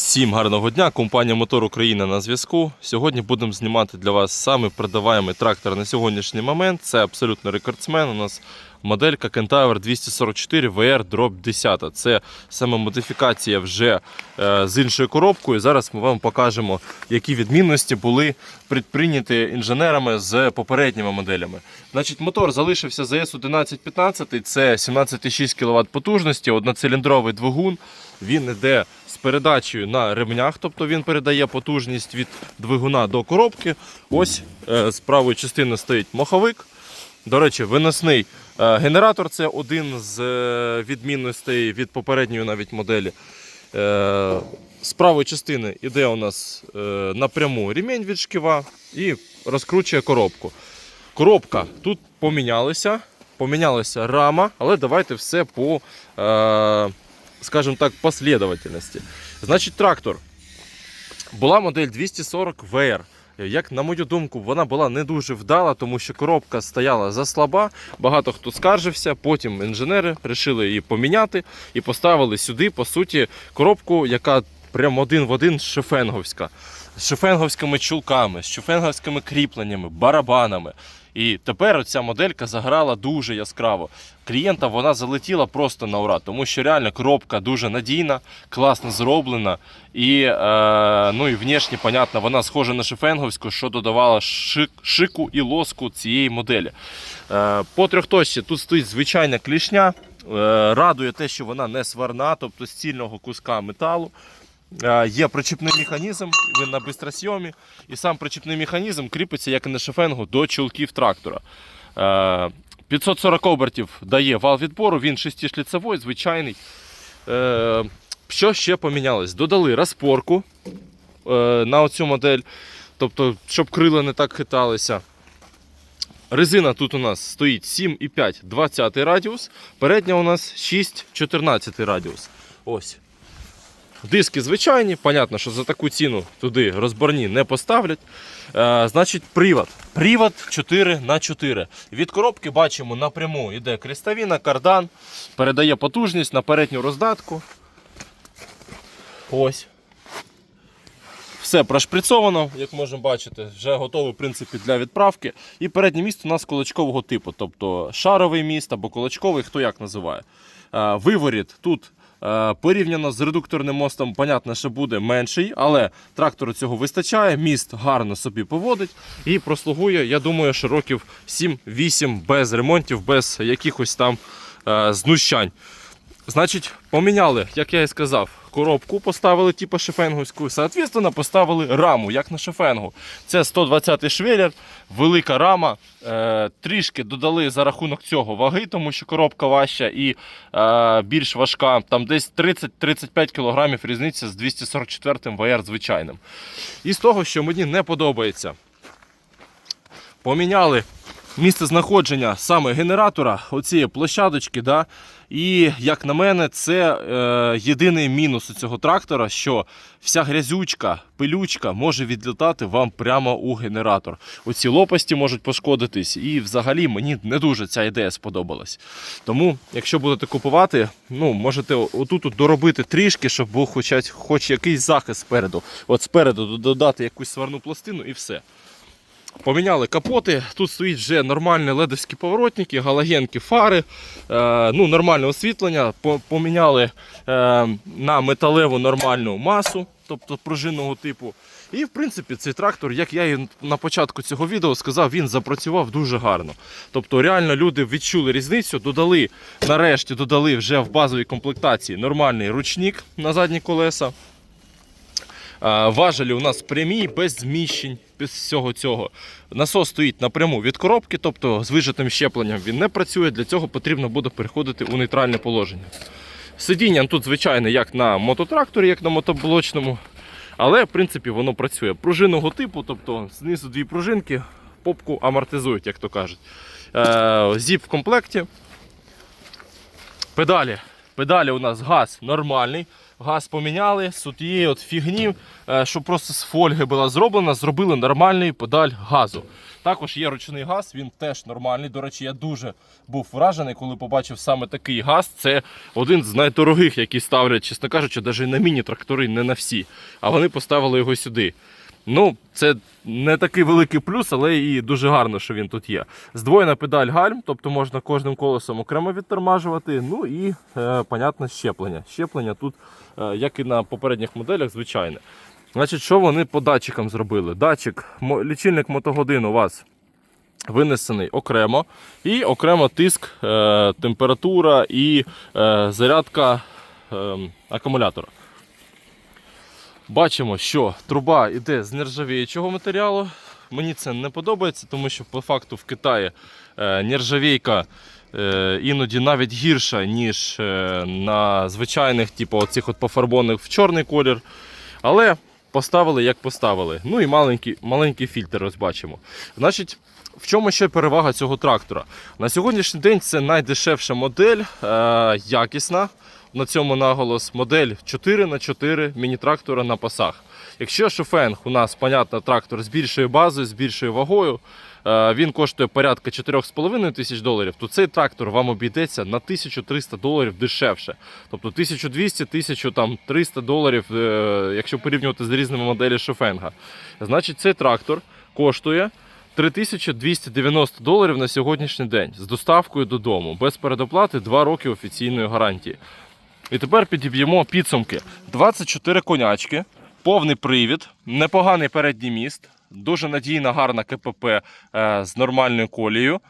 Всім гарного дня! Компанія Мотор Україна на зв'язку. Сьогодні будемо знімати для вас самий продаваємий трактор на сьогоднішній момент. Це абсолютно рекордсмен. У нас моделька Kentaur 244 VR Drop 10. Це саме модифікація вже е, з іншою коробкою. Зараз ми вам покажемо, які відмінності були предприйняті інженерами з попередніми моделями. Значить, мотор залишився ZS 1115, це 17,6 кВт потужності, одноциліндровий двигун. Він йде з передачею на ремнях, тобто він передає потужність від двигуна до коробки. Ось е, з правої частини стоїть маховик. До речі, виносний е, генератор це один з е, відмінностей від попередньої навіть моделі. Е, З правої частини йде у нас напряму ремінь від шківа і розкручує коробку. Коробка тут помінялася, помінялася рама, але давайте все по, скажімо так, послідовательності. Значить, трактор. Була модель 240 VR. Як на мою думку, вона була не дуже вдала, тому що коробка стояла заслаба. Багато хто скаржився. Потім інженери вирішили її поміняти і поставили сюди, по суті, коробку, яка прям один в один шефенговська. З шефенговськими чулками, з шефенговськими кріпленнями, барабанами. І тепер ця моделька заграла дуже яскраво. Клієнта вона залетіла просто на ура, тому що реально коробка дуже надійна, класно зроблена. І, е, ну, і внешне, понятно, вона схожа на шефенговську, що додавала шик, шику і лоску цієї моделі. Е, по трьохточці тут стоїть звичайна клішня. Е, радує те, що вона не сварна, тобто з цільного куска металу. Е, Є причіпний механізм, він на бистросйомі, і сам причіпний механізм кріпиться, як і на шефенгу, до чулків трактора. Е, 540 обертів дає вал відбору, він шестишліцевий, звичайний. Е, Що ще помінялось? Додали розпорку е, на оцю модель, тобто, щоб крила не так хиталися. Резина тут у нас стоїть 7,5 20 радіус, передня у нас 6 14 радіус. Ось. Диски звичайні, понятно, що за таку ціну туди розборні не поставлять. Е, значить, привод. Привод 4 на 4 Від коробки бачимо напряму йде крестовина, кардан, передає потужність на передню роздатку. Ось. Все прошприцовано, як можемо бачити, вже готовий в принципі, для відправки. І переднє міст у нас кулачкового типу, тобто шаровий міст або кулачковий, хто як називає. Е, Виворіт тут порівняно з редукторним мостом, понятно, що буде менший, але трактору цього вистачає. Міст гарно собі поводить і прослугує, я думаю, що років 7-8 без ремонтів, без якихось там е, знущань. Значить, поміняли, як я і сказав, коробку поставили типу шефенговську, соответственно, поставили раму, як на шефенгу. Це 120 швеллер, велика рама. Е, трішки додали за рахунок цього ваги, тому що коробка важча і е, більш важка. Там десь 30-35 кг різниця з 244 VR звичайним. І з того, що мені не подобається, поміняли місце знаходження саме генератора, оцієї площадочки. Да? І як на мене, це е, єдиний мінус у цього трактора, що вся грязючка, пилючка може відлітати вам прямо у генератор. Оці лопасті можуть пошкодитись, і взагалі мені не дуже ця ідея сподобалась. Тому, якщо будете купувати, ну можете отут доробити трішки, щоб був хоч, хоч якийсь захист спереду. От спереду додати якусь сварну пластину і все. Поміняли капоти. Тут стоїть вже нормальні ледовські поворотники, галогенки, фари, е, ну, нормальне освітлення. Поміняли е, на металеву нормальну масу, тобто пружинного типу. І в принципі цей трактор, як я і на початку цього відео сказав, він запрацював дуже гарно. Тобто реально люди відчули різницю, додали, нарешті додали вже в базовій комплектації нормальний ручник на задні колеса. Важелі у нас прямі, без зміщень, без всього цього. Насос стоїть напряму від коробки, тобто з вижатим щепленням він не працює. Для цього потрібно буде переходити у нейтральне положення. Сидіння тут, звичайно, як на мототракторі, як на мотоблочному. Але, в принципі, воно працює. Пружинного типу, тобто знизу дві пружинки, попку амортизують, як то кажуть. Е, Зіп в комплекті. Педалі. Педалі у нас газ нормальний. Газ поміняли з тієї от фігні, е, що просто з фольги була зроблена, зробили нормальний подаль газу. Також є ручний газ, він теж нормальний. До речі, я дуже був вражений, коли побачив саме такий газ. Це один з найдорогих, які ставлять, чесно кажучи, навіть на міні-трактори, не на всі. А вони поставили його сюди. Ну, це не такий великий плюс, але і дуже гарно, що він тут є. Здвоєна педаль гальм, тобто можна кожним колесом окремо відтормажувати. Ну і, е, понятно, щеплення. Щеплення тут, е, як і на попередніх моделях, звичайне. Значить, що вони по датчикам зробили? Датчик, лічильник мотогодин у вас винесений окремо, і окремо тиск, е, температура і е, зарядка е, акумулятора. Бачимо, що труба йде з нержавіючого матеріалу. Мені це не подобається, тому що по факту в Китаї е, нержавійка е, іноді навіть гірша, ніж е, на звичайних, типу оцих от пофарбованих в чорний колір. Але поставили як поставили. Ну і маленький, маленький фільтр ось бачимо. Значить, в чому ще перевага цього трактора? На сьогоднішній день це найдешевша модель, якісна. На цьому наголос модель 4х4 міні-трактора на пасах. Якщо шофенг у нас, понятно, трактор з більшою базою, з більшою вагою, е, він коштує порядка 4,5 тисяч доларів, то цей трактор вам обійдеться на 1300 доларів дешевше. Тобто 1200-1300 доларів, е, якщо порівнювати з різними моделями шофенга. Значить, цей трактор коштує 3290 доларів на сьогоднішній день з доставкою додому, без передоплати 2 роки офіційної гарантії. І тепер підіб'ємо підсумки. 24 конячки, повний привід, непоганий передній міст, дуже надійна, гарна КПП е, з нормальною колією.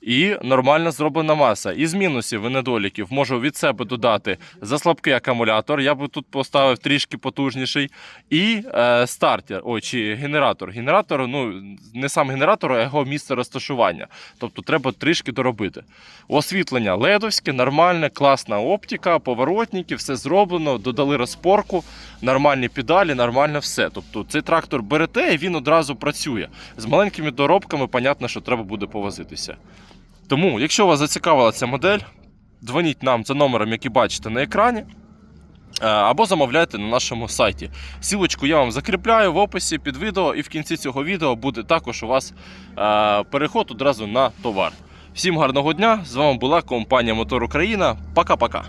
І нормально зроблена маса. Із мінусів і недоліків можу від себе додати заслабкий акумулятор. Я би тут поставив трішки потужніший. І е, стартер, ой, чи генератор. Генератор, ну не сам генератор, а його місце розташування. Тобто треба трішки доробити. Освітлення ледовське, нормальне, класна оптика, поворотники, все зроблено, додали розпорку, нормальні педалі, нормально все. Тобто цей трактор берете і він одразу працює. З маленькими доробками, понятно, що треба буде повозитися. Тому, якщо вас зацікавила ця модель, дзвоніть нам за номером, який бачите на екрані. е, Або замовляйте на нашому сайті. Сілочку я вам закріпляю в описі під відео, і в кінці цього відео буде також у вас е, переход одразу на товар. Всім гарного дня! З вами була компанія Мотор Україна. Пока-пока.